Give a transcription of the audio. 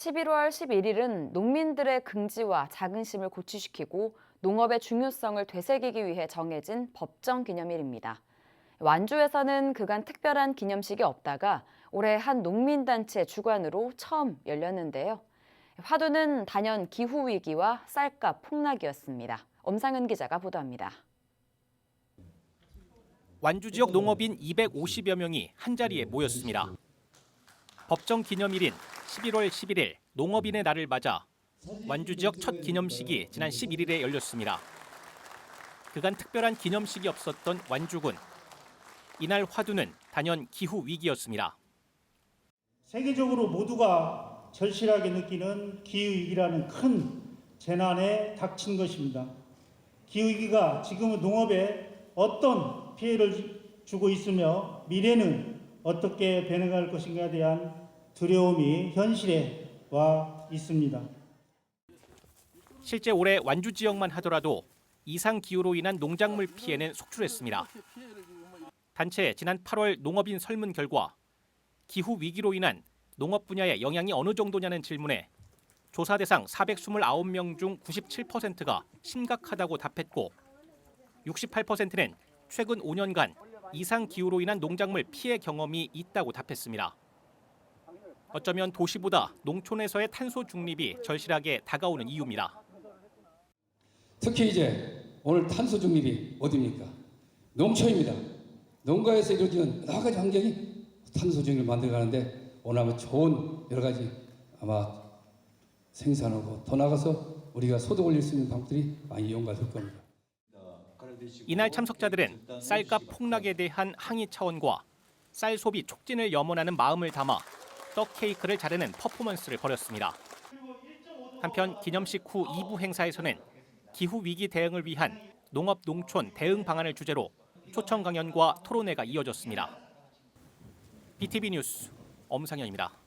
11월 11일은 농민들의 긍지와 자긍심을 고취시키고 농업의 중요성을 되새기기 위해 정해진 법정 기념일입니다. 완주에서는 그간 특별한 기념식이 없다가 올해 한 농민단체 주관으로 처음 열렸는데요. 화두는 단연 기후위기와 쌀값 폭락이었습니다. 엄상은 기자가 보도합니다. 완주 지역 농업인 250여 명이 한자리에 모였습니다. 법정 기념일인 11월 11일 농업인의 날을 맞아 완주 지역 첫 기념식이 지난 11일에 열렸습니다. 그간 특별한 기념식이 없었던 완주군. 이날 화두는 단연 기후 위기였습니다. 세계적으로 모두가 절실하게 느끼는 기후 위기라는 큰 재난에 닥친 것입니다. 기후 위기가 지금은 농업에 어떤 피해를 주- 주고 있으며 미래는 어떻게 변해갈 것인가에 대한 두려움이 현실에 와 있습니다. 실제 올해 완주 지역만 하더라도 이상 기후로 인한 농작물 피해는 속출했습니다. 단체 지난 8월 농업인 설문 결과 기후 위기로 인한 농업 분야의 영향이 어느 정도냐는 질문에 조사 대상 429명 중 97%가 심각하다고 답했고 68%는 최근 5년간 이상 기후로 인한 농작물 피해 경험이 있다고 답했습니다. 어쩌면 도시보다 농촌에서의 탄소 중립이 절실하게 다가오는 이유입니다. 특히 이제 오늘 탄소 중립이 어디입니까? 농촌입니다. 농가에서 이루어지는 여러 가지 환경이 탄소 중립을 만들어가는데 오늘 아마 좋은 여러 가지 아마 생산하고 더 나가서 우리가 소득 올릴 수 있는 방법들이 많이 이용가 될 겁니다. 이날 참석자들은 쌀값 폭락에 대한 항의 차원과 쌀 소비 촉진을 염원하는 마음을 담아 떡 케이크를 자르는 퍼포먼스를 벌였습니다. 한편 기념식 후 2부 행사에서는 기후 위기 대응을 위한 농업 농촌 대응 방안을 주제로 초청 강연과 토론회가 이어졌습니다. BTV 뉴스 엄상현입니다.